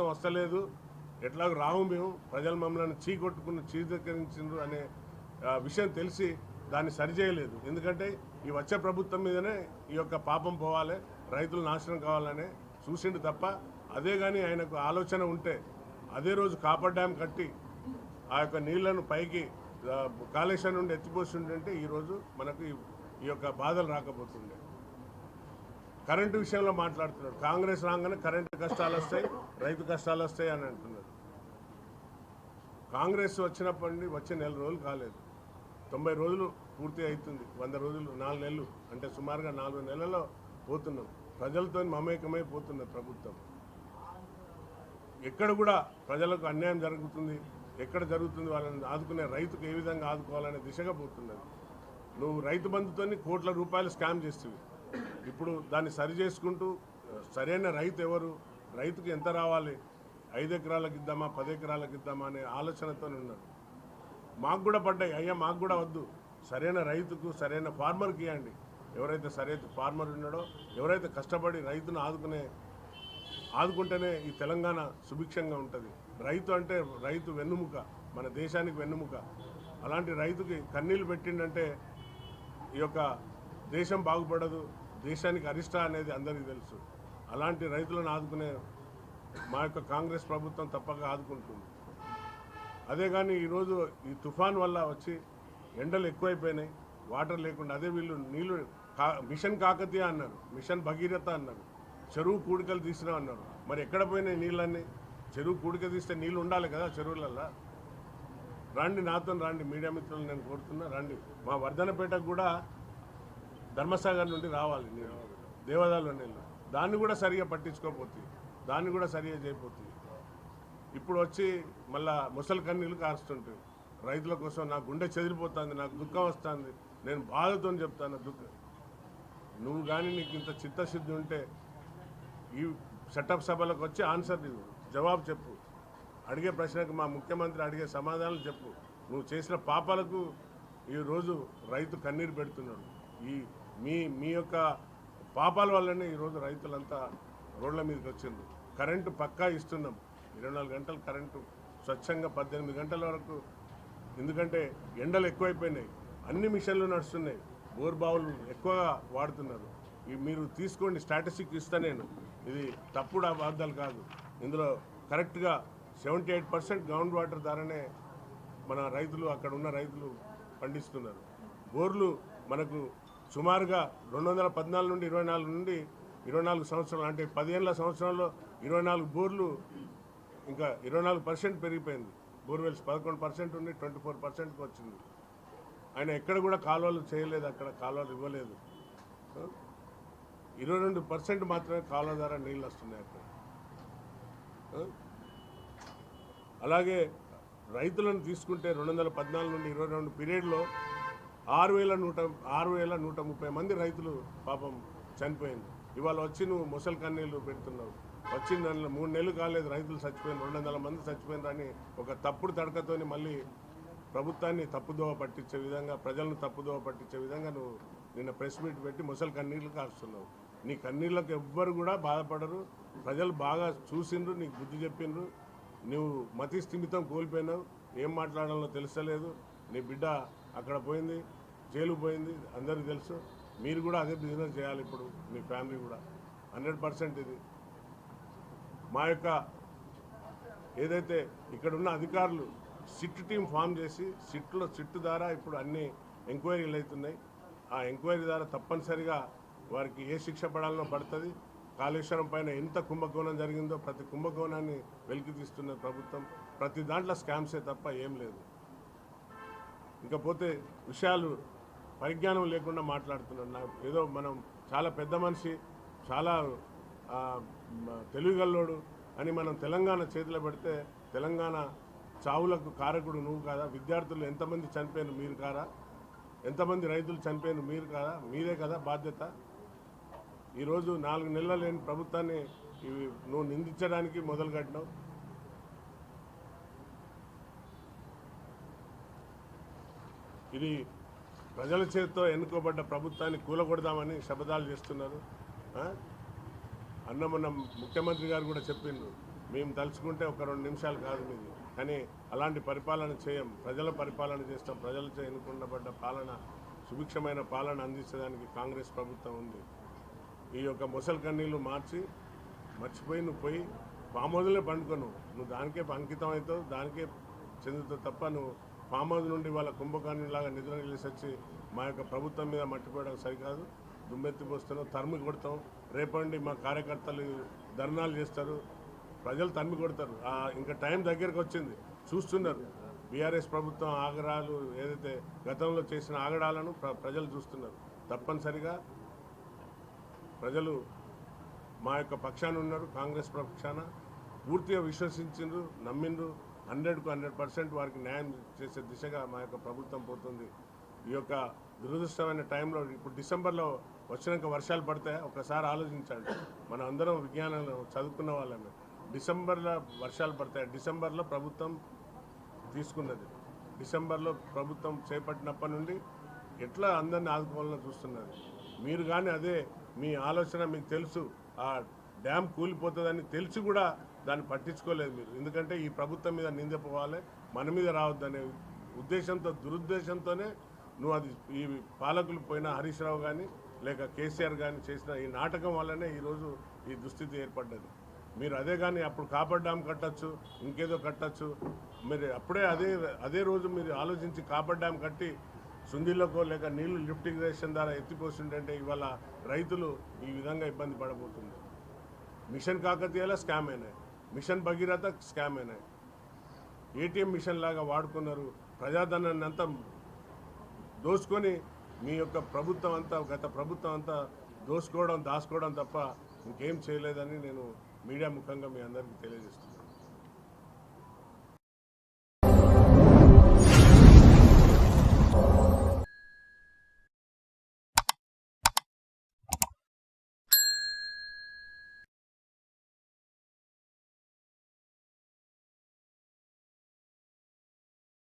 ప్రభుత్వం వస్తలేదు ఎట్లాగో రావు మేము ప్రజలు మమ్మల్ని చీకొట్టుకుని చీదకరించిండ్రు అనే విషయం తెలిసి దాన్ని సరిచేయలేదు. ఎందుకంటే ఈ వచ్చే ప్రభుత్వం మీదనే ఈ యొక్క పాపం పోవాలి రైతులు నాశనం కావాలనే చూసిండు తప్ప అదే కానీ ఆయనకు ఆలోచన ఉంటే అదే రోజు కాపర్ డ్యామ్ కట్టి ఆ యొక్క నీళ్ళను పైకి కాళేశ్వరం నుండి ఎత్తిపోతుంటే ఈరోజు మనకు ఈ- ఈ యొక్క బాధలు రాకపోతుండే. కరెంటు విషయంలో మాట్లాడుతున్నాడు. కాంగ్రెస్ రాగానే కరెంటు కష్టాలు వస్తాయి రైతు కష్టాలు వస్తాయి అని అంటున్నాడు. కాంగ్రెస్ వచ్చినప్పటి నుండి వచ్చే నెల రోజులు కాలేదు. తొంభై రోజులు పూర్తి అవుతుంది. వంద రోజులు నాలుగు నెలలు అంటే సుమారుగా నాలుగు నెలల్లో పోతున్నాం. ప్రజలతో మమేకమై పోతున్న ప్రభుత్వం. ఎక్కడ కూడా ప్రజలకు అన్యాయం జరుగుతుంది ఎక్కడ జరుగుతుంది వాళ్ళని ఆదుకునే రైతుకు ఏ విధంగా ఆదుకోవాలనే దిశగా పోతున్నది. నువ్వు రైతు బంధుతో కోట్ల రూపాయలు స్కామ్ చేస్తుంది ఇప్పుడు దాన్ని సరి చేసుకుంటూ సరైన రైతు ఎవరు? రైతుకు ఎంత రావాలి? ఐదు ఎకరాలకు ఇద్దామా పది ఎకరాలకు ఇద్దామా అనే ఆలోచనతో ఉన్నారు. మాకు కూడా పడ్డాయి. అయ్యా మాకు కూడా వద్దు. సరైన రైతుకు సరైన ఫార్మర్కి ఇవ్వండి ఎవరైతే సరైన ఫార్మర్ ఉన్నాడో ఎవరైతే కష్టపడి రైతును ఆదుకునే ఆదుకుంటేనే ఈ తెలంగాణ సుభిక్షంగా ఉంటుంది. రైతు అంటే రైతు వెన్నుముక. మన దేశానికి వెన్నుముక. అలాంటి రైతుకి కన్నీళ్ళు పెట్టిండంటే ఈ యొక్క దేశం బాగుపడదు. దేశానికి అరిష్ట అనేది అందరికీ తెలుసు. అలాంటి రైతులను ఆదుకునే మా యొక్క కాంగ్రెస్ ప్రభుత్వం తప్పక ఆదుకుంటుంది. అదే కానీ ఈరోజు ఈ తుఫాన్ వల్ల వచ్చి ఎండలు ఎక్కువైపోయినాయి. వాటర్ లేకుండా అదే వీళ్ళు నీళ్ళు మిషన్ కాకతీయ అన్నారు. మిషన్ భగీరథ అన్నారు. చెరువు కూడికలు తీసినా అన్నారు. మరి ఎక్కడ పోయినాయి నీళ్ళన్నీ? చెరువు కూడిక తీస్తే నీళ్ళు ఉండాలి కదా చెరువులల్లో? రండి నాతో రండి. మీడియా మిత్రులు నేను కోరుతున్నా రండి. మా వర్ధనపేటకు కూడా ధర్మసాగర్ నుండి రావాలి నీళ్ళు దేవదాలు నీళ్ళు దాన్ని కూడా సరిగా పట్టించుకోపోతుంది దాన్ని కూడా సరిగా చేయకపోతే ఇప్పుడు వచ్చి మళ్ళా ముసలి కన్నీళ్ళు కారుస్తుంటాయి రైతుల కోసం నా గుండె చెదిరిపోతుంది నాకు దుఃఖం వస్తుంది. నేను బాధతో చెప్తాను దుఃఖం. నువ్వు కానీ నీకు ఇంత చిత్తశుద్ధి ఉంటే ఈ సెటప్ సభలకు వచ్చి ఆన్సర్ ఇవ్వు జవాబు చెప్పు. అడిగే ప్రశ్నకు మా ముఖ్యమంత్రి అడిగే సమాధానాలు చెప్పు. నువ్వు చేసిన పాపాలకు ఈరోజు రైతు కన్నీరు పెడుతున్నాడు. ఈ మీ మీ యొక్క పాపాల వల్లనే ఈరోజు రైతులంతా రోడ్ల మీదకి వచ్చిండ్రు. కరెంటు పక్కా ఇస్తున్నాం. ఇరవై నాలుగు గంటలు కరెంటు స్వచ్ఛంగా పద్దెనిమిది గంటల వరకు. ఎందుకంటే ఎండలు ఎక్కువైపోయినాయి. అన్ని మిషన్లు నడుస్తున్నాయి. బోర్ బావులు ఎక్కువగా వాడుతున్నారు. ఈ మీరు తీసుకోండి స్టాటిస్టిక్ ఇస్తా నేను. ఇది తప్పుడు అబద్ధాలు కాదు. ఇందులో కరెక్ట్గా seventy eight percent ground water ద్వారానే మన రైతులు అక్కడ ఉన్న రైతులు పండిస్తున్నారు. బోర్లు మనకు సుమారుగా రెండు వందల పద్నాలుగు నుండి ఇరవై నాలుగు నుండి ఇరవై నాలుగు సంవత్సరాలు అంటే పదిహేనుల సంవత్సరంలో ఇరవై నాలుగు బోర్లు ఇంకా ఇరవై నాలుగు పర్సెంట్ పెరిగిపోయింది. బోర్వెల్స్ పదకొండు పర్సెంట్ ఉండి ట్వంటీ ఫోర్ పర్సెంట్కి వచ్చింది. ఆయన ఎక్కడ కూడా కాలువలు చేయలేదు అక్కడ కాలువలు ఇవ్వలేదు. ఇరవై రెండు పర్సెంట్ మాత్రమే కాలువ ద్వారా నీళ్ళు వస్తున్నాయి అక్కడ. అలాగే రైతులను తీసుకుంటే రెండు వందల పద్నాలుగు నుండి ఇరవై రెండు పీరియడ్లో ఆరు వేల నూట ఆరు వేల నూట ముప్పై మంది రైతులు పాపం చనిపోయింది. ఇవాళ వచ్చి నువ్వు ముసలి కన్నీళ్ళు పెడుతున్నావు. వచ్చిన నెల మూడు నెలలు కాలేదు రైతులు చచ్చిపోయిన రెండు వందల మంది చచ్చిపోయినరని ఒక తప్పుడు తడకతోని మళ్ళీ ప్రభుత్వాన్ని తప్పుదోవ పట్టించే విధంగా ప్రజలను తప్పుదోవ పట్టించే విధంగా నువ్వు నిన్న ప్రెస్ మీట్ పెట్టి ముసలి కన్నీళ్ళు కాస్తున్నావు. నీ కన్నీళ్ళకు ఎవ్వరు కూడా బాధపడరు. ప్రజలు బాగా చూసిండ్రు నీకు బుద్ధి చెప్పిండ్రు. నువ్వు మతి స్థిమితం కోల్పోయినావు. ఏం మాట్లాడాలో తెలుసలేదు నీ బిడ్డ అక్కడ పోయింది. జైలు పోయింది అందరికీ తెలుసు. మీరు కూడా అదే బిజినెస్ చేయాలి ఇప్పుడు మీ ఫ్యామిలీ కూడా. హండ్రెడ్ పర్సెంట్ ఇది. మా యొక్క ఏదైతే ఇక్కడ ఉన్న అధికారులు సిట్ టీం ఫామ్ చేసి సిట్లో సిట్ ద్వారా ఇప్పుడు అన్ని ఎంక్వైరీలు అవుతున్నాయి. ఆ ఎంక్వైరీ ద్వారా తప్పనిసరిగా వారికి ఏ శిక్ష పడాలనో పడుతుంది. కాళేశ్వరం పైన ఎంత కుంభకోణం జరిగిందో ప్రతి కుంభకోణాన్ని వెలికి తీస్తున్న ప్రభుత్వం. ప్రతి దాంట్లో స్కామ్సే తప్ప ఏం లేదు. ఇకపోతే విషయాలు పరిజ్ఞానం లేకుండా మాట్లాడుతున్నాడు నాకు ఏదో మనం చాలా పెద్ద మనిషి చాలా తెలివిగల్లోడు అని మనం తెలంగాణ చేతిలో పెడితే తెలంగాణ చావులకు కారకుడు నువ్వు కాదా? విద్యార్థులు ఎంతమంది చనిపోయిన మీరు కాదా ఎంతమంది రైతులు చనిపోయిన మీరు కాదా? మీరే కదా బాధ్యత? ఈరోజు నాలుగు నెలలు లేని ప్రభుత్వాన్ని ఇవి నువ్వు నిందించడానికి మొదలు కట్టినావు. ఇది ప్రజల చేతితో ఎన్నుకోబడ్డ ప్రభుత్వాన్ని కూలగొడదామని శపథాలు చేస్తున్నారు. అన్న మొన్న ముఖ్యమంత్రి గారు కూడా చెప్పిండ్రు మేము తలుచుకుంటే ఒక రెండు నిమిషాలు కాదు మీది. కానీ అలాంటి పరిపాలన చేయం ప్రజల పరిపాలన చేస్తాం. ప్రజలతో ఎన్నుకున్నబడ్డ పాలన సుభిక్షమైన పాలన అందించడానికి కాంగ్రెస్ ప్రభుత్వం ఉంది. ఈ యొక్క ముసలి కన్నీళ్ళు మార్చి మర్చిపోయి నువ్వు పోయి పామోదులే పండుకో నువ్వు దానికే అంకితం అవుతావు దానికే చెందుతావు తప్ప నువ్వు ఫామ్ హౌస్ నుండి వాళ్ళ కుంభకర్ణిలాగా నిధులు నిలిచి వచ్చి మా యొక్క ప్రభుత్వం మీద మట్టిపోవడం సరికాదు. దుమ్మెత్తి పోస్తున్నావు తరిమి కొడతాం. రేపండి మా కార్యకర్తలు ధర్నాలు చేస్తారు. ప్రజలు తరిమి కొడతారు. ఇంకా టైం దగ్గరకు వచ్చింది. చూస్తున్నారు. బీఆర్ఎస్ ప్రభుత్వం ఆగడాలు ఏదైతే గతంలో చేసిన ఆగడాలను ప్ర- ప్రజలు చూస్తున్నారు. తప్పనిసరిగా ప్రజలు మా యొక్క పక్షాన ఉన్నారు. కాంగ్రెస్ పక్షాన పూర్తిగా విశ్వసించిండ్రు నమ్మిండ్రు. హండ్రెడ్కు హండ్రెడ్ పర్సెంట్ వారికి న్యాయం చేసే దిశగా మా యొక్క ప్రభుత్వం పోతుంది. ఈ యొక్క దురదృష్టమైన టైంలో ఇప్పుడు డిసెంబర్లో వచ్చినాక వర్షాలు పడితే ఒకసారి ఆలోచించండి. మనం అందరం విజ్ఞానంలో చదువుకున్న వాళ్ళమే. డిసెంబర్లో వర్షాలు పడతాయి. డిసెంబర్లో ప్రభుత్వం తీసుకున్నది. డిసెంబర్లో ప్రభుత్వం చేపట్టినప్పటి నుండి ఎట్లా అందరిని ఆదుకోవాలని చూస్తున్నది. మీరు కానీ అదే మీ ఆలోచన మీకు తెలుసు. ఆ డ్యామ్ కూలిపోతుందని తెలిసి కూడా దాన్ని పట్టించుకోలేదు మీరు. ఎందుకంటే ఈ ప్రభుత్వం మీద నింద పోవాలి మన మీద రావద్దనే ఉద్దేశంతో దురుద్దేశంతోనే నువ్వు అది ఈ పాలకులు పోయిన హరీష్ రావు కానీ లేక కేసీఆర్ కానీ చేసిన ఈ నాటకం వల్లనే ఈరోజు ఈ దుస్థితి ఏర్పడ్డది. మీరు అదే కానీ అప్పుడు కాపర్ డ్యామ్ కట్టచ్చు ఇంకేదో కట్టచ్చు. మీరు అప్పుడే అదే అదే రోజు మీరు ఆలోచించి కాపర్ డ్యామ్ కట్టి సుందిలోకో లేక నీళ్ళు లిఫ్ట్ ఇరిగేషన్ ద్వారా ఎత్తిపోతుంటే ఇవాళ రైతులు ఈ విధంగా ఇబ్బంది పడబోతుంది మిషన్ కాకతీయాల స్కామ్ అయినాయి. మిషన్ భగీరథ స్కామ్ అయినాయి. ఏటీఎం మిషన్ లాగా వాడుకున్నారు. ప్రజాధనాన్ని అంతా దోచుకొని మీ యొక్క ప్రభుత్వం అంతా గత ప్రభుత్వం అంతా దోసుకోవడం దాచుకోవడం తప్ప ఇంకేం చేయలేదని నేను మీడియా ముఖంగా మీ అందరికీ తెలియజేస్తున్నాను.